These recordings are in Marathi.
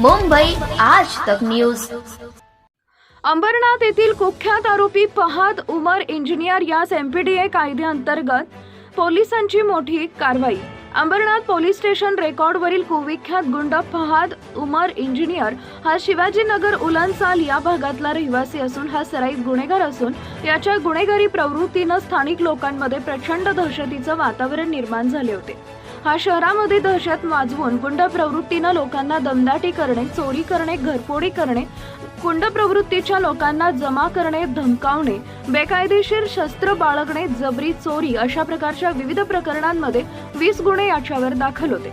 मुंबई आज तक न्यूज. अंबरनाथ येथील कुख्यात आरोपी फहाद उमर इंजिनियर यास एमपीडीए कायद्याअंतर्गत पोलिसांची मोठी कारवाई. अंबरनाथ पोलीस स्टेशन रेकॉर्डवरील कुविख्यात गुंड फहाद उमर इंजिनियर हा शिवाजीनगर उलनसाल या भागातला रहिवासी असून हा सराईत गुन्हेगार असून याच्या गुन्हेगारी प्रवृत्तीनं स्थानिक लोकांमध्ये प्रचंड दहशतीचं वातावरण निर्माण झाले होते. हा शहरामध्ये दहशत माजवून गुंड प्रवृत्तीनं लोकांना दमदाटी करणे चोरी करणे घरफोडी करणे गुंड प्रवृत्तीच्या लोकांना जमा करणे धमकावणे बेकायदेशीर शस्त्र बाळगणे जबरी चोरी अशा प्रकारच्या विविध प्रकरणांमध्ये वीस गुन्हे याच्यावर दाखल होते.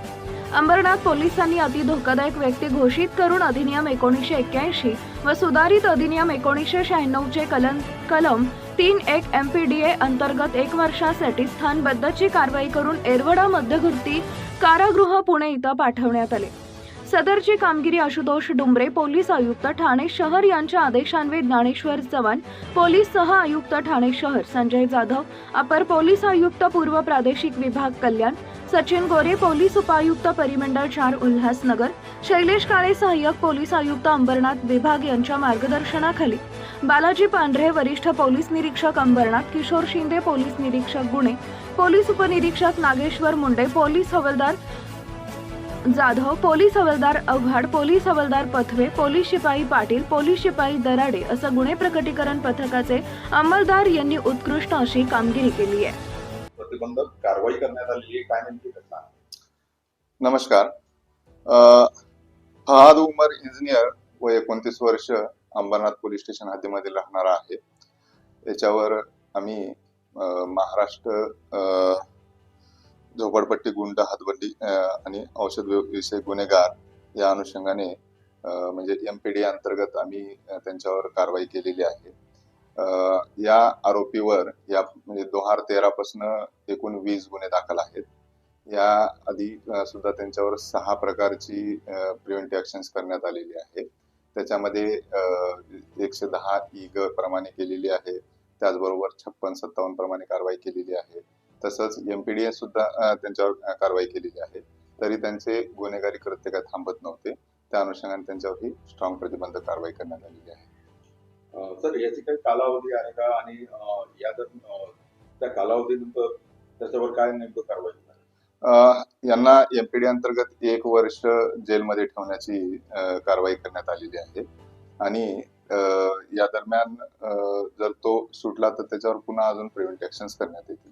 अंबरनाथ पोलिसांनी अति धोकादायक व्यक्ती घोषित करून अधिनियम एकोणीसशे एक्क्याऐंशी व सुधारित अधिनियम एकोणीसशे शहाण्णवचे कलम कलम तीन एक एम पी डी ए अंतर्गत एक वर्षासाठी स्थानबद्धची कारवाई करून एरवडा मध्यवर्ती कारागृह पुणे इथं पाठवण्यात आले. सदरची कामगिरी आशुतोष डुंबरे पोलीस आयुक्त ठाणे शहर यांच्या आदेशान्वये ज्ञानेश्वर चव्हाण पोलीस सह आयुक्त ठाणे शहर संजय जाधव अपर पोलीस आयुक्त पूर्व प्रादेशिक विभाग कल्याण सचिन गोरे पोलीस उपायुक्त परिमंडळ चार उल्हासनगर शैलेश काळे सहाय्यक पोलीस आयुक्त अंबरनाथ विभाग यांच्या मार्गदर्शनाखाली बालाजी पांढरे वरिष्ठ पोलीस निरीक्षक अंबरनाथ किशोर शिंदे पोलीस निरीक्षक गुणे पोलीस उपनिरीक्षक नागेश्वर मुंडे पोलीस हवालदार जाधव पोलीस हवालदार अवघाड पोलीस हवालदार पथवे पोलीस शिपाई पाटील पोलीस शिपाई दराडे असं गुन्हे प्रकटीकरण पथकाचे अंमलदार यांनी उत्कृष्ट अशी कामगिरी केली आहे. प्रतिबंधक कारवाई करण्यात आहे. काय नेमकी घटना? नमस्कार. अ, फहाद उमर इंजिनियर व एकोणतीस वर्ष अंबरनाथ पोलीस स्टेशन हद्दीमध्ये राहणारा आहे. याच्यावर आम्ही अ, महाराष्ट्र अ, झोपडपट्टी गुंड हातबंडी आणि औषध व्य- विषयक गुन्हेगार या अनुषंगाने म्हणजे एम पी डी अंतर्गत आम्ही त्यांच्यावर कारवाई केलेली आहे. या आरोपीवर या म्हणजे दोन हजार तेरा पासून एकूण वीस गुन्हे दाखल आहेत. या आधी सुद्धा त्यांच्यावर सहा प्रकारची प्रिव्हेंटिव्ह ऍक्शन करण्यात आलेली आहे. त्याच्यामध्ये एकशे दहा ई ग प्रमाणे केलेली आहे. त्याचबरोबर छप्पन सत्तावन्न प्रमाणे कारवाई केलेली आहे. तसंच एमपीडीए सुद्धा त्यांच्यावर कारवाई केलेली आहे. तरी त्यांचे गुन्हेगारी कृत्य काय थांबत नव्हते त्या अनुषंगाने त्यांच्यावर ही स्ट्रॉंग प्रतिबंधक कारवाई करण्यात आलेली आहे. सर याची काही कालावधी आहे का? आणि या जर त्या कालावधीनंतर त्याच्यावर काय नेमकं कारवाई यांना एमपीडी अंतर्गत एक वर्ष जेलमध्ये ठेवण्याची कारवाई करण्यात आलेली आहे. आणि या दरम्यान जर तो सुटला तर त्याच्यावर पुन्हा अजून प्रिव्हेंट ऍक्शन्स करण्यात येतील.